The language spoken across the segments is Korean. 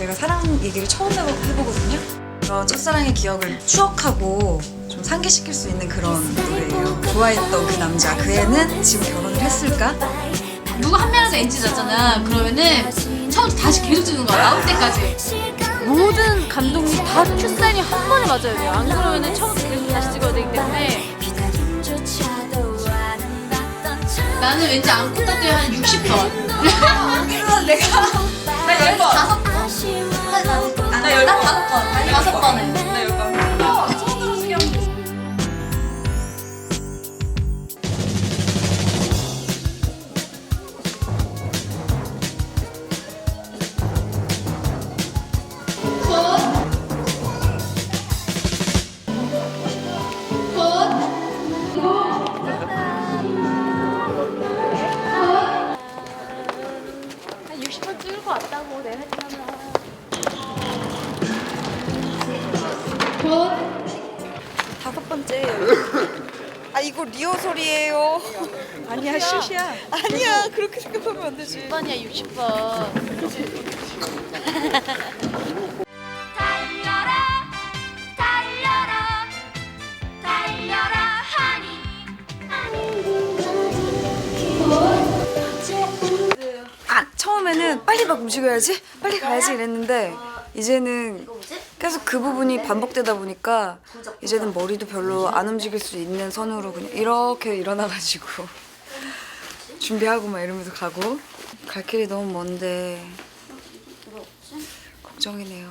저희가 사랑 얘기를 처음 해보- 해보거든요. 그런 첫사랑의 기억을 추억하고 좀 상기시킬 수 있는 그런 노래예요. 좋아했던 그 남자, 그 애는 지금 결혼을 했을까? 누가 한 명에서 NG 잤잖아. 그러면은 처음부터 다시 계속 찍는 거야. 나올 때까지. 모든 감독이 다 큐사인이 한 번에 맞아야 돼요. 안 그러면은 처음부터 계속 다시 찍어야 되기 때문에 나는 왠지 안고 땄더니 한 60번. 내가 다섯 번. 다섯 번에. 나 다섯 번째. 아 이거 리허설이에요. 아니야 슛이야. 아니야 그렇게 생각하면 안 되지. 10번이야 60번. 달려라 달려라 달려라 하니 아 처음에는 빨리 막 움직여야지, 빨리 가야지 이랬는데 이제는 계속 그 부분이 반복되다 보니까 이제는 머리도 별로 안 움직일 수 있는 선으로 그냥 이렇게 일어나가지고 준비하고 막 이러면서 가고 갈 길이 너무 먼데 걱정이네요.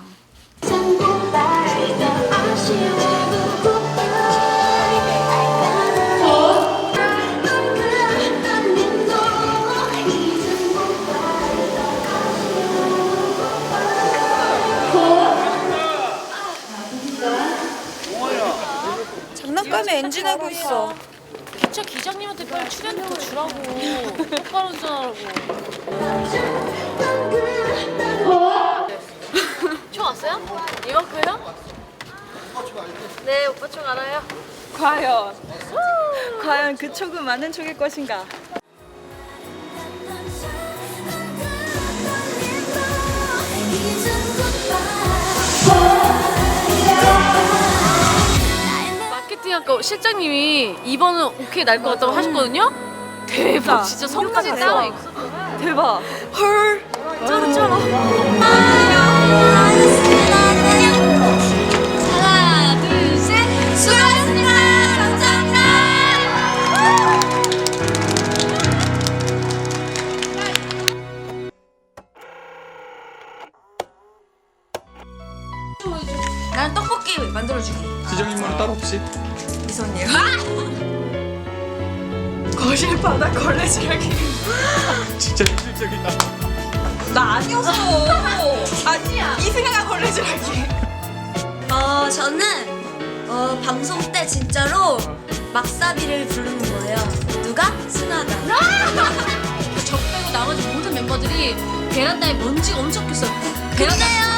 엔진하고 있어. 기차 기장님한테 빨리 출연료 주라고. 똑바로 전하라고. 총 왔어요? 이만큼요? 네, 오빠 총 알아요. 과연 과연 그 촉은 맞는 촉일 것인가? 아까 실장님이 2번은 오케이 날 것 같다고 하셨거든요? 대박, 진짜 성까지 됐어. 대박. 헐. 하나 둘셋 수고하셨습니다 감사합니다 난 떡볶이 만들어주기. 지정 인물은 따로 없이 미선이요. 거실 바닥 걸레질하기. 진짜 현실적이다 나 아니었어. 아니야. 이승아가 걸레질하기. 어, 저는 어, 방송 때 진짜로 막사비를 부르는 거예요. 누가? 순아가. 저 빼고 나머지 모든 멤버들이 베란다에 먼지가 엄청 꼈어요. 베란다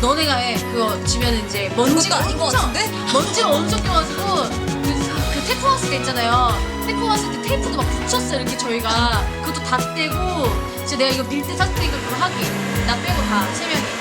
너네가 해 그거 지면 이제 먼지가 아닌 것 같은데? 먼지가 엄청 껴가지고 그, 그 테이프 왔을 때 있잖아요. 테이프 왔을 때 테이프도 막 붙였어요. 이렇게 저희가 그것도 다 떼고 진짜 내가 이거 밀때 사실 이거 그거 하기 나 빼고 다 세 명이